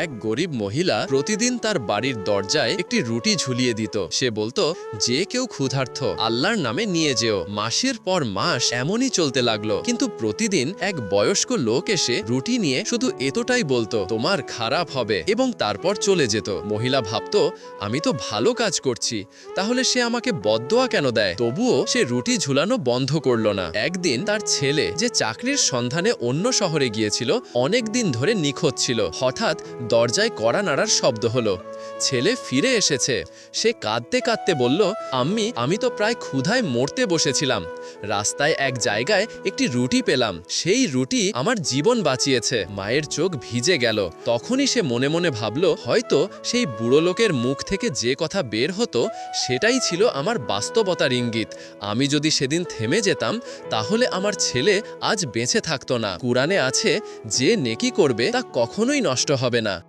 এক গরিব মহিলা প্রতিদিন তার বাড়ির দরজায় একটি রুটি ঝুলিয়ে দিত। সে বলতো, যে কেউ ক্ষুধার্থ, আল্লাহর নামে নিয়ে যেও। মাসের পর মাস এমনই চলতে লাগল। কিন্তু প্রতিদিন এক বয়স্ক লোক এসে রুটি নিয়ে শুধু এতটাই বলতো, তোমার খারাপ হবে। এবং তারপর চলে যেত। মহিলা ভাবতো, আমি তো ভালো কাজ করছি। তাহলে সে আমাকে বদদোয়া কেন দেয়? তবুও সে রুটি ঝুলানো বন্ধ করল না। একদিন তার ছেলে, যে চাকরির সন্ধানে অন্য শহরে গিয়েছিল, অনেক দিন ধরে নিখোঁজ ছিল। হঠাৎ দরজায় কড়া নাড়ার শব্দ হলো। ছেলে ফিরে এসেছে। সে কাঁদতে কাঁদতে বলল, আম্মি, আমি তো প্রায় ক্ষুধায় মরতে বসেছিলাম। রাস্তায় এক জায়গায় একটি রুটি পেলাম। সেই রুটি আমার জীবন বাঁচিয়েছে। মায়ের চোখ ভিজে গেল। তখনই সে মনে মনে ভাবল, হয়তো সেই বুড়ো লোকের মুখ থেকে যে কথা বের হতো, সেটাই ছিল আমার বাস্তবতার ইঙ্গিত। আমি যদি সেদিন থেমে যেতাম, তাহলে আমার ছেলে আজ বেঁচে থাকতো না। কুরআনে আছে, যে নেকি করবে তা কখনোই নষ্ট হবে না।